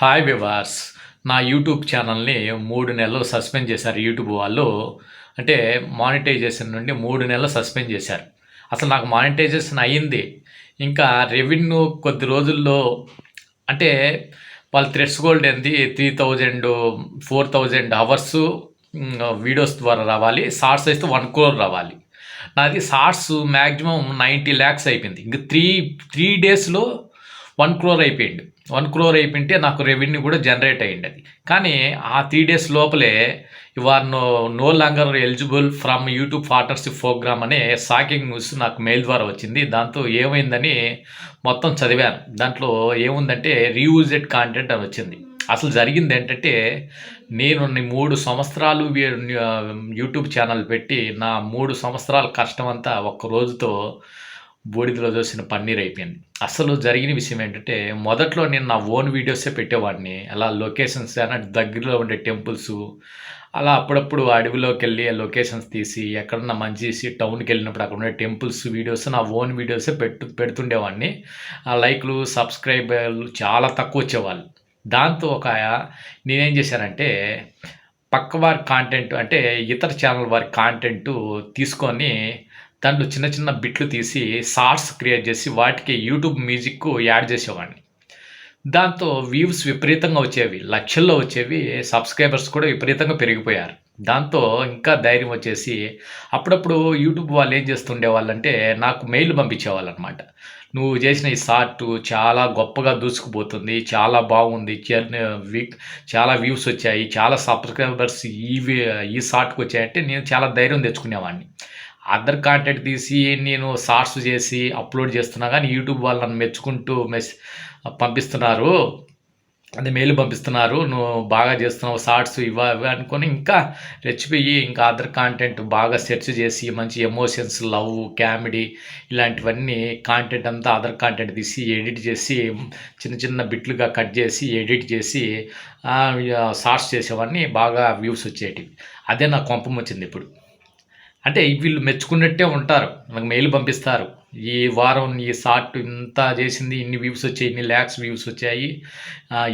Hi వివార్స్ నా YouTube ఛానల్ని మూడు నెలలు సస్పెండ్ చేశారు యూట్యూబ్ వాళ్ళు. అంటే మానిటైజేషన్ నుండి మూడు నెలలు సస్పెండ్ చేశారు. అసలు నాకు మానిటైజేషన్ అయ్యింది. ఇంకా రెవెన్యూ కొద్ది రోజుల్లో అంటే వాళ్ళు థ్రెడ్స్ గోల్డ్ ఏంది? Three thousand four thousand hours videos ద్వారా రావాలి. షార్ట్స్ అయితే వన్ క్రోర్ రావాలి. నాది షార్ట్స్ మ్యాక్సిమం నైంటీ ల్యాక్స్ అయిపోయింది. ఇంక త్రీ త్రీ డేస్లో వన్ క్రోర్ అయిపోయింది వన్ క్రోర్ అయిపోయింటే నాకు రెవెన్యూ కూడా జనరేట్ అయ్యింది అది కానీ ఆ త్రీ డేస్ లోపలే are no no longer eligible from YouTube partnership program అనే షాకింగ్ న్యూస్ నాకు మెయిల్ ద్వారా వచ్చింది. దాంతో ఏమైందని మొత్తం చదివాను. దాంట్లో ఏముందంటే రీయూజెడ్ కాంటెంట్ అని వచ్చింది. అసలు జరిగింది ఏంటంటే నేను మూడు సంవత్సరాలు యూట్యూబ్ ఛానల్ పెట్టి నా మూడు సంవత్సరాల కష్టం అంతా ఒక్క రోజుతో బూడిదలో చూసిన పన్నీర్ అయిపోయింది. అసలు జరిగిన విషయం ఏంటంటే మొదట్లో నేను నా ఓన్ వీడియోసే పెట్టేవాడిని. అలా లొకేషన్స్ అన్నట్టు దగ్గరలో ఉండే టెంపుల్స్ అలా అప్పుడప్పుడు అడవిలోకి వెళ్ళి ఆ లొకేషన్స్ తీసి ఎక్కడన్నా మంచి టౌన్కి వెళ్ళినప్పుడు అక్కడ ఉండే టెంపుల్స్ వీడియోస్ నా ఓన్ వీడియోసే పెట్టు పెడుతుండేవాడిని. ఆ లైక్లు సబ్స్క్రైబర్లు చాలా తక్కువ వచ్చేవాళ్ళు. దాంతో ఒక నేనేం చేశానంటే పక్క వారి కాంటెంట్ అంటే ఇతర ఛానల్ వారి కాంటెంట్ తీసుకొని దాంట్లో చిన్న చిన్న బిట్లు తీసి షార్ట్స్ క్రియేట్ చేసి వాటికి యూట్యూబ్ మ్యూజిక్ యాడ్ చేసేవాడిని. దాంతో వ్యూస్ విపరీతంగా వచ్చేవి లక్షల్లో వచ్చేవి సబ్స్క్రైబర్స్ కూడా విపరీతంగా పెరిగిపోయారు. దాంతో ఇంకా ధైర్యం వచ్చేసి అప్పుడప్పుడు యూట్యూబ్ వాళ్ళు ఏం చేస్తుండే వాళ్ళంటే నాకు మెయిల్ పంపించేవాళ్ళు అనమాట నువ్వు చేసిన ఈ షార్ట్ చాలా గొప్పగా దూసుకుపోతుంది చాలా బాగుంది వీక్ చాలా వ్యూస్ వచ్చాయి చాలా సబ్స్క్రైబర్స్ ఈ ఈ షార్ట్కి వచ్చాయంటే నేను చాలా ధైర్యం తెచ్చుకునేవాడిని. అదర్ కాంటెంట్ తీసి నేను షార్ట్స్ చేసి అప్లోడ్ చేస్తున్నా కానీ యూట్యూబ్ వాళ్ళు నన్ను మెచ్చుకుంటూ మెస్ పంపిస్తున్నారు. అది మెయిల్ పంపిస్తున్నారు. నువ్వు బాగా చేస్తున్నావు షార్ట్స్ ఇవ్వ ఇవి అనుకొని ఇంకా రెచ్చిపోయి ఇంకా అదర్ కాంటెంట్ బాగా సెర్చ్ చేసి మంచి ఎమోషన్స్ లవ్ కామెడీ ఇలాంటివన్నీ కాంటెంట్ అంతా అదర్ కాంటెంట్ తీసి ఎడిట్ చేసి చిన్న చిన్న బిట్లుగా కట్ చేసి ఎడిట్ చేసి షార్ట్స్ చేసేవన్నీ బాగా వ్యూస్ వచ్చేటివి. అదే నా కొంపం వచ్చింది ఇప్పుడు. అంటే వీళ్ళు మెచ్చుకున్నట్టే ఉంటారు. నాకు మెయిల్ పంపిస్తారు. ఈ వారం ఈ షార్ట్ ఇంత చేసింది ఇన్ని వ్యూస్ వచ్చాయి ఇన్ని ల్యాక్స్ వ్యూస్ వచ్చాయి.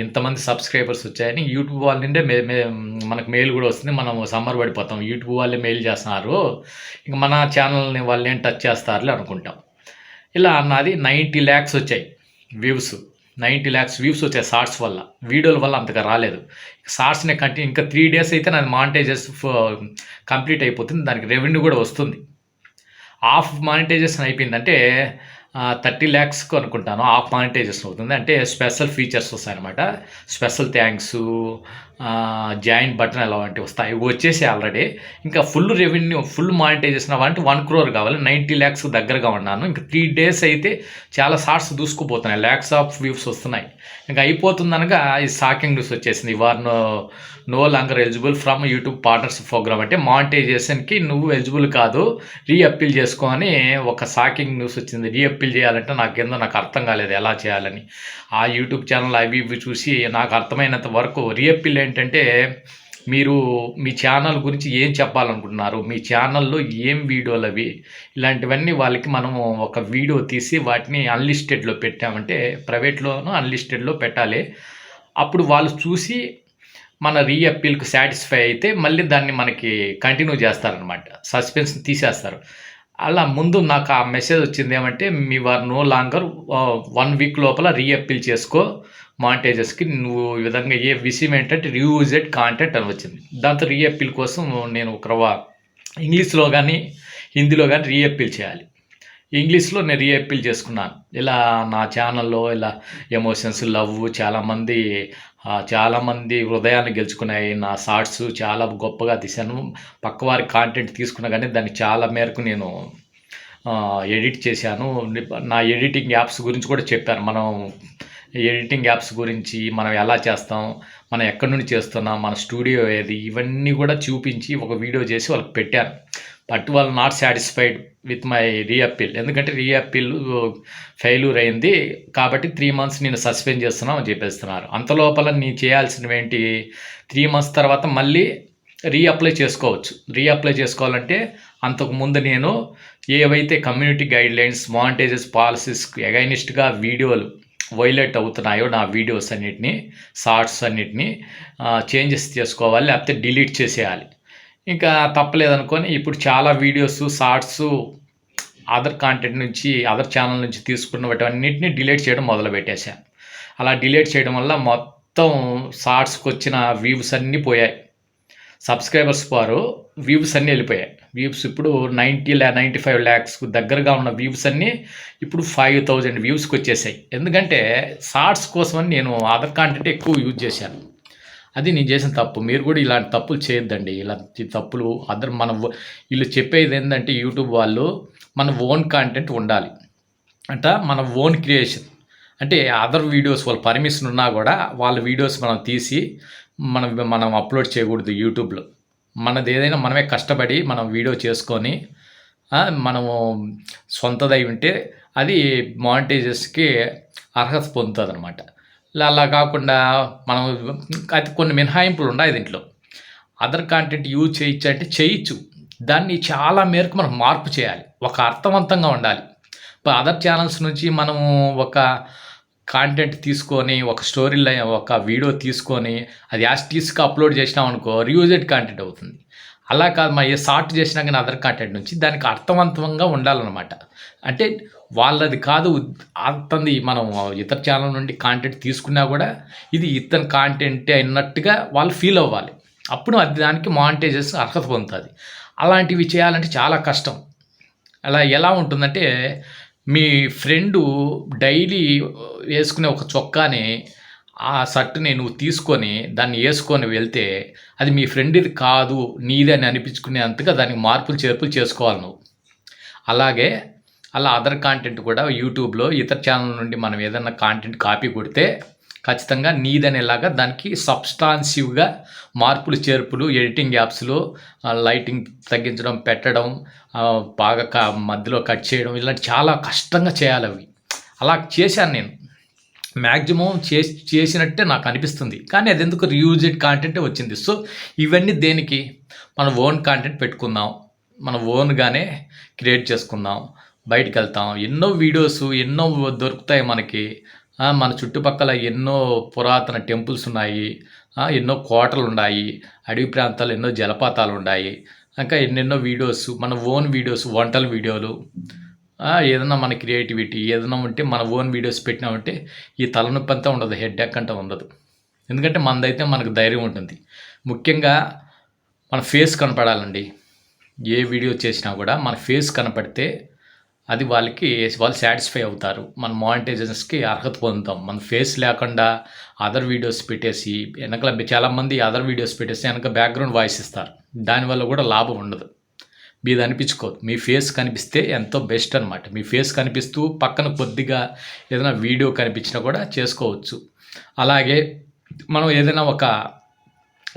ఇంతమంది సబ్స్క్రైబర్స్ వచ్చాయని యూట్యూబ్ వాళ్ళ నుండే మే మే మనకు మెయిల్ కూడా వస్తుంది. మనం సమ్మర్ పడిపోతాం. యూట్యూబ్ వాళ్ళే మెయిల్ చేస్తున్నారు. ఇంక మన ఛానల్ని వాళ్ళు ఏం టచ్ చేస్తారులే అనుకుంటాం. ఇలా అన్నది నైంటీ ల్యాక్స్ వచ్చాయి వ్యూస్ నైంటీ ల్యాక్స్ వ్యూస్ వచ్చాయి షార్ట్స్ వల్ల. వీడియోల వల్ల అంతగా రాలేదు. షార్ట్స్ని కంటిన్యూ ఇంకా త్రీ డేస్ అయితే నాది మానిటైజెస్ కంప్లీట్ అయిపోతుంది. దానికి రెవెన్యూ కూడా వస్తుంది. హాఫ్ మానిటైజేషన్ అయిపోయిందంటే థర్టీ ల్యాక్స్కి అనుకుంటాను. హాఫ్ మానిటైజేషన్ అవుతుంది. అంటే స్పెషల్ ఫీచర్స్ వస్తాయి అనమాట స్పెషల్ థ్యాంక్స్ జాయింట్ బటన్ అలాంటివి వస్తాయి. ఇవి వచ్చేసి ఆల్రెడీ ఇంకా ఫుల్ రెవెన్యూ ఫుల్ మానిటైజేషన్ అవ్వాలంటే వన్ క్రోర్ కావాలి. నైంటీ ల్యాక్స్ దగ్గరగా ఉన్నాను. ఇంకా త్రీ డేస్ అయితే చాలా షార్ట్స్ దూసుకుపోతున్నాయి. ల్యాక్స్ ఆఫ్ వ్యూస్ వస్తున్నాయి. ఇంకా అయిపోతుందనగా ఈ షాకింగ్ న్యూస్ వచ్చేసింది. Were no no longer eligible from YouTube partnership program అంటే మానిటైజేషన్కి నువ్వు ఎలిజిబుల్ కాదు. రీ అప్పీల్ చేసుకో అని ఒక షాకింగ్ న్యూస్ వచ్చింది. రీ అప్పీల్ చేయాలంటే నాకేందో నాకు అర్థం కాలేదు ఎలా చేయాలని. ఆ యూట్యూబ్ ఛానల్ అవి ఇవి చూసి నాకు అర్థమైనంత వరకు రీ అప్పీల్ ఏంటంటే మీరు మీ ఛానల్ గురించి ఏం చెప్పాలనుకుంటున్నారు మీ ఛానల్లో ఏం వీడియోలు అవి ఇలాంటివన్నీ వాళ్ళకి మనము ఒక వీడియో తీసి వాటిని అన్లిస్టెడ్లో పెట్టామంటే ప్రైవేట్లోనూ అన్లిస్టెడ్లో పెట్టాలి. అప్పుడు వాళ్ళు చూసి మన రీఅప్పీల్కి సాటిస్ఫై అయితే మళ్ళీ దాన్ని మనకి కంటిన్యూ చేస్తారనమాట సస్పెన్స్ తీసేస్తారు. అలా ముందు నాకు ఆ మెసేజ్ వచ్చింది ఏమంటే మీ వారు నో లాంగర్ వన్ వీక్ లోపల రీఅప్పీల్ చేసుకో మాంటేజెస్కి నువ్వు ఈ విధంగా ఏ విషయం ఏంటంటే రియూజెడ్ కాంటెంట్ అని వచ్చింది. దాంతో రీఅప్పీల్ కోసం నేను ఒక ఇంగ్లీష్లో కానీ హిందీలో కానీ రీఅప్పీల్ చేయాలి. ఇంగ్లీష్లో నేను రీఅప్పీల్ చేసుకున్నాను. ఇలా నా ఛానల్లో ఇలా ఎమోషన్స్ లవ్ చాలామంది చాలామంది హృదయాన్ని గెలుచుకున్నాయి. నా షార్ట్స్ చాలా గొప్పగా తీశాను. పక్కవారి కాంటెంట్ తీసుకున్నా కానీ దాన్ని చాలా మేరకు నేను ఎడిట్ చేశాను. నా ఎడిటింగ్ యాప్స్ గురించి కూడా చెప్పాను. మనం ఎడిటింగ్ యాప్స్ గురించి మనం ఎలా చేస్తాం మనం ఎక్కడి నుండి చేస్తున్నాం మన స్టూడియో ఏది ఇవన్నీ కూడా చూపించి ఒక వీడియో చేసి వాళ్ళకి పెట్టాను. బట్ వాళ్ళు not satisfied with my reappeal. ఎందుకంటే రీఅప్పీల్ ఫెయిల్యూర్ అయింది. కాబట్టి త్రీ మంత్స్ నేను సస్పెండ్ చేస్తున్నాం అని చెప్పేస్తున్నారు. అంత లోపల నీ చేయాల్సినవి ఏంటి? త్రీ మంత్స్ తర్వాత మళ్ళీ రీఅప్లై చేసుకోవచ్చు. రీఅప్లై చేసుకోవాలంటే అంతకు ముందు నేను ఏవైతే community guidelines vantages monetizes policies అగైనిస్ట్గా వీడియోలు వైలేట్ అవుతున్నాయో నా వీడియోస్ అన్నిటిని షార్ట్స్ అన్నిటిని చేంజెస్ చేసుకోవాలి లేకపోతే డిలీట్ చేసేయాలి. ఇంకా తప్పలేదనుకొని ఇప్పుడు చాలా వీడియోస్ షార్ట్స్ అదర్ కాంటెంట్ నుంచి అదర్ ఛానల్ నుంచి తీసుకున్న వాటన్నిటిని డిలీట్ చేయడం మొదలుపెట్టేశాను. అలా డిలీట్ చేయడం వల్ల మొత్తం షార్ట్స్కి వచ్చిన వ్యూస్ అన్నీ పోయాయి. సబ్స్క్రైబర్స్ వారు వ్యూస్ అన్నీ వెళ్ళిపోయాయి. వ్యూస్ ఇప్పుడు నైంటీ ల్యా నైంటీ ఫైవ్ ల్యాక్స్ దగ్గరగా ఉన్న వ్యూస్ అన్నీ ఇప్పుడు ఫైవ్ థౌజండ్ వ్యూస్కి వచ్చేసాయి. ఎందుకంటే షార్ట్స్ కోసమని నేను అదర్ కాంటెంట్ ఎక్కువ యూజ్ చేశాను. అది నేను చేసిన తప్పు. మీరు కూడా ఇలాంటి తప్పులు చేయొద్దండి. ఇలాంటి తప్పులు అదర్ మన వీళ్ళు చెప్పేది ఏంటంటే యూట్యూబ్ వాళ్ళు మన ఓన్ కాంటెంట్ ఉండాలి. అంట మన ఓన్ క్రియేషన్ అంటే అదర్ వీడియోస్ వాళ్ళ పర్మిషన్ ఉన్నా కూడా వాళ్ళ వీడియోస్ మనం తీసి మనం మనం అప్లోడ్ చేయకూడదు యూట్యూబ్లో మనది ఏదైనా మనమే కష్టపడి మనం వీడియో చేసుకొని మనము సొంతదై ఉంటే అది మానిటైజర్స్కి అర్హత పొందుతుంది అనమాట అలా కాకుండా మనం అది కొన్ని మినహాయింపులు ఉన్నాయి దీంట్లో. అదర్ కాంటెంట్ యూజ్ చేయొచ్చు అంటే చేయొచ్చు. దాన్ని చాలా మేరకు మనం మార్పు చేయాలి. ఒక అర్థవంతంగా ఉండాలి. ఇప్పుడు అదర్ ఛానల్స్ నుంచి మనము ఒక కాంటెంట్ తీసుకొని ఒక స్టోరీ లైన్ ఒక వీడియో తీసుకొని అది యాస్టీస్గా అప్లోడ్ చేసినాం అనుకో రియూజెడ్ కాంటెంట్ అవుతుంది. అలా కాదు మా ఏ షార్ట్ చేసినా కానీ అదర్ కాంటెంట్ నుంచి దానికి అర్థవంతంగా ఉండాలన్నమాట. అంటే వాళ్ళది కాదు అతనిది మనం ఇతర ఛానల్ నుండి కాంటెంట్ తీసుకున్నా కూడా ఇది ఇతని కాంటెంట్ అయినట్టుగా వాళ్ళు ఫీల్ అవ్వాలి. అప్పుడు అది దానికి మానిటైజేషన్ అర్హత పొందుతుంది. అలాంటివి చేయాలంటే చాలా కష్టం. అలా ఎలా ఉంటుందంటే మీ ఫ్రెండు డైలీ వేసుకునే ఒక చొక్కాని ఆ షర్ట్ని నువ్వు తీసుకొని దాన్ని వేసుకొని వెళ్తే అది మీ ఫ్రెండ్ది కాదు నీదే అని అనిపించుకునేంతగా దానికి మార్పులు చేర్పులు చేసుకోవాలి నువ్వు. అలాగే అలా అదర్ కాంటెంట్ కూడా యూట్యూబ్లో ఇతర ఛానల్ నుండి మనం ఏదైనా కాంటెంట్ కాపీ కొడితే ఖచ్చితంగా నీదనేలాగా దానికి సబ్స్టాన్సివ్గా మార్పులు చేర్పులు ఎడిటింగ్ యాప్స్లో లైటింగ్ తగ్గించడం పెట్టడం బాగా క మధ్యలో కట్ చేయడం ఇలాంటి చాలా కష్టంగా చేయాలి అవి. అలా చేశాను నేను. మ్యాక్సిమం చేసి చేసినట్టే నాకు అనిపిస్తుంది. కానీ అది ఎందుకు రీయూజెడ్ కాంటెంటే వచ్చింది? సో ఇవన్నీ దేనికి? మన ఓన్ కాంటెంట్ పెట్టుకుందాం. మన ఓన్గానే క్రియేట్ చేసుకుందాం. బయటికి వెళ్తాం ఎన్నో వీడియోస్ ఎన్నో దొరుకుతాయి మనకి. మన చుట్టుపక్కల ఎన్నో పురాతన టెంపుల్స్ ఉన్నాయి ఎన్నో కోటలు ఉన్నాయి అడవి ప్రాంతాలు ఎన్నో జలపాతాలు ఉన్నాయి ఇంకా ఎన్నెన్నో వీడియోస్ మన ఓన్ వీడియోస్ వంటల వీడియోలు ఏదైనా మన క్రియేటివిటీ ఏదైనా ఉంటే మన ఓన్ వీడియోస్ పెట్టినామంటే ఈ తలనొప్పి అంతా ఉండదు హెడ్ ఎక్ అంతా ఉండదు. ఎందుకంటే మనదైతే మనకు ధైర్యం ఉంటుంది. ముఖ్యంగా మన ఫేస్ కనపడాలండి. ఏ వీడియో చేసినా కూడా మన ఫేస్ కనపడితే అది వాళ్ళకి వాళ్ళు సాటిస్ఫై అవుతారు. మన మానిటైజేషన్స్కి అర్హత పొందుతాం. మన ఫేస్ లేకుండా అదర్ వీడియోస్ పెట్టేసి వెనకల చాలామంది అదర్ వీడియోస్ పెట్టేసి వెనక బ్యాక్గ్రౌండ్ వాయిస్ ఇస్తారు. దానివల్ల కూడా లాభం ఉండదు. మీది అనిపించుకోదు మీ ఫేస్ కనిపిస్తే ఎంతో బెస్ట్ అనమాట మీ ఫేస్ కనిపిస్తూ పక్కన కొద్దిగా ఏదైనా వీడియో కనిపించినా కూడా చేసుకోవచ్చు. అలాగే మనం ఏదైనా ఒక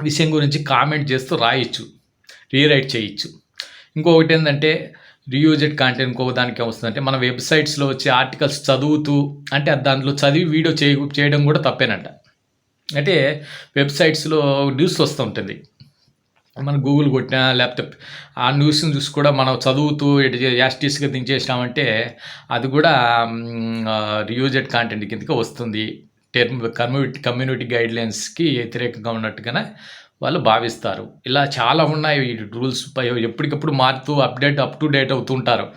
విషయం గురించి కామెంట్ చేస్తూ రాయొచ్చు. రీరైట్ చేయొచ్చు. ఇంకొకటి ఏంటంటే రీయూజెడ్ కంటెంట్ ఇంకొక దానికి ఏమొస్తుందంటే మన వెబ్సైట్స్లో వచ్చే ఆర్టికల్స్ చదువుతూ అంటే దాంట్లో చదివి వీడియో చేయ చేయడం కూడా తప్పేనంట. అంటే వెబ్సైట్స్లో న్యూస్ వస్తూ ఉంటుంది. మనం గూగుల్ కొట్టినా లేకపోతే ఆ న్యూస్ని చూసి కూడా మనం చదువుతూ ఎటు యాస్టీస్గా దించేసినామంటే అది కూడా రియూజెడ్ కాంటెంట్ కిందకి వస్తుంది. టెర్మ్ కమ్యూనిటీ కమ్యూనిటీ గైడ్లైన్స్కి వ్యతిరేకంగా ఉన్నట్టుగానే వాళ్ళు భావిస్తారు. ఇలా చాలా ఉన్నాయి రూల్స్. పై ఎప్పటికప్పుడు మారుతూ అప్డేట్ అప్ టు డేట్ అవుతుంటారు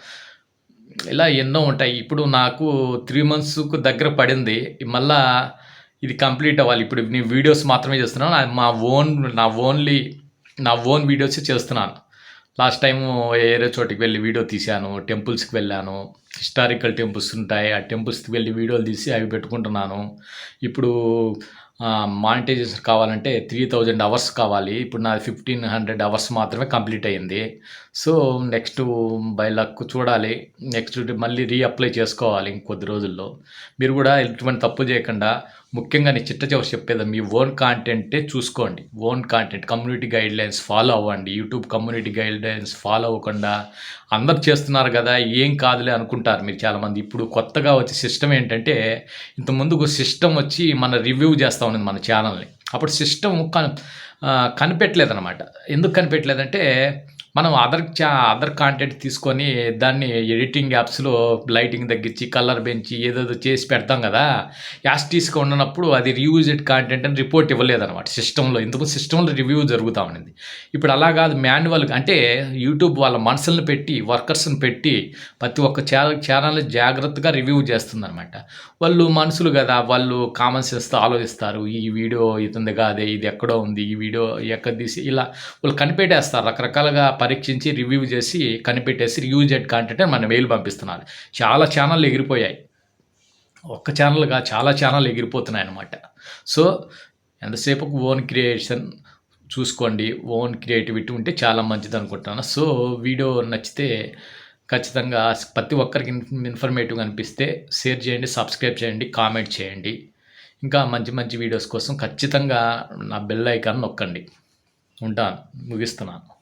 ఇలా ఎన్నో ఉంటాయి. ఇప్పుడు నాకు త్రీ మంత్స్కు దగ్గర పడింది. మళ్ళా ఇది కంప్లీట్ అవ్వాలి. ఇప్పుడు నేను వీడియోస్ మాత్రమే చేస్తున్నాను. నా- మా ఓన్ నా ఓన్లీ నా ఓన్ వీడియోస్ చేస్తున్నాను. లాస్ట్ టైం వేరే చోటికి వెళ్ళి వీడియో తీశాను. టెంపుల్స్కి వెళ్ళాను. హిస్టారికల్ టెంపుల్స్ ఉంటాయి. ఆ టెంపుల్స్కి వెళ్ళి వీడియోలు తీసి అవి పెట్టుకుంటున్నాను. ఇప్పుడు మానిటైజేషన్ కావాలంటే త్రీ థౌజండ్ అవర్స్ కావాలి. ఇప్పుడు నాది ఫిఫ్టీన్ హండ్రెడ్ అవర్స్ మాత్రమే కంప్లీట్ అయ్యింది. సో నెక్స్ట్ బై లక్ చూడాలి. నెక్స్ట్ మళ్ళీ రీఅప్లై చేసుకోవాలి ఇంకొద్ది రోజుల్లో. మీరు కూడా ఎటువంటి తప్పు చేయకుండా ముఖ్యంగా నేను చిట్ట చివరి చెప్పేది మీ ఓన్ కాంటెంటే చూసుకోండి. Own content community guidelines follow అవ్వండి. YouTube community guidelines follow అవ్వకుండా అందరు చేస్తున్నారు కదా ఏం కాదులే అనుకుంటారు మీరు చాలామంది. ఇప్పుడు కొత్తగా వచ్చే సిస్టమ్ ఏంటంటే ఇంతకుముందు ఒక సిస్టమ్ వచ్చి మన రివ్యూ చేస్తూ ఉన్నది మన ఛానల్ని. అప్పుడు సిస్టమ్ కన్ కనిపెట్టలేదన్నమాట. ఎందుకు కనిపెట్టలేదంటే మనం అదర్ చా అదర్ కాంటెంట్ తీసుకొని దాన్ని ఎడిటింగ్ యాప్స్‌లో లైటింగ్ తగ్గించి, కలర్ పెంచి ఏదేదో చేసి పెడతాం కదా! యాస్టీస్‌గా ఉన్నప్పుడు అది రియూజెడ్ కాంటెంట్ అని రిపోర్ట్ ఇవ్వలేదనమాట సిస్టంలో ఇందుకు సిస్టంలో రివ్యూ జరుగుతూ ఉండింది. ఇప్పుడు అలా కాదు మాన్యువల్‌గా అంటే యూట్యూబ్ వాళ్ళ మనుషులను పెట్టి, వర్కర్స్‌ని పెట్టి ప్రతి ఒక్క ఛానల్ ఛానల్ జాగ్రత్తగా రివ్యూ చేస్తుందన్నమాట వాళ్ళు మనుషులు కదా! వాళ్ళు కామన్ సెన్స్‌తో ఆలోచిస్తారు. ఈ వీడియో ఇతనిది కాదే, ఇది ఎక్కడో ఉంది. ఈ వీడియో ఎక్కడ తీసి ఇలా వాళ్ళు కనిపెట్టేస్తారు. రకరకాలుగా పరీక్షించి రివ్యూ చేసి కనిపెట్టేసి రీయూజ్డ్ కాంటెంట్ అని మన మెయిల్ పంపిస్తున్నారు. చాలా ఛానల్ ఎగిరిపోయాయి. ఒక్క ఛానల్గా చాలా ఛానల్ ఎగిరిపోతున్నాయి అన్నమాట సో, ఎంతసేపు ఓన్ క్రియేషన్ చూసుకోండి. ఓన్ క్రియేటివిటీ ఉంటే చాలా మంచిదనుకుంటాను. సో, వీడియో నచ్చితే ఖచ్చితంగా ప్రతి ఒక్కరికి ఇన్ ఇన్ఫర్మేటివ్‌గా అనిపిస్తే షేర్ చేయండి, సబ్స్క్రైబ్ చేయండి, కామెంట్ చేయండి. ఇంకా మంచి మంచి వీడియోస్ కోసం ఖచ్చితంగా నా బెల్ ఐకాన్ నొక్కండి. ఉంటాను. ముగిస్తున్నాను.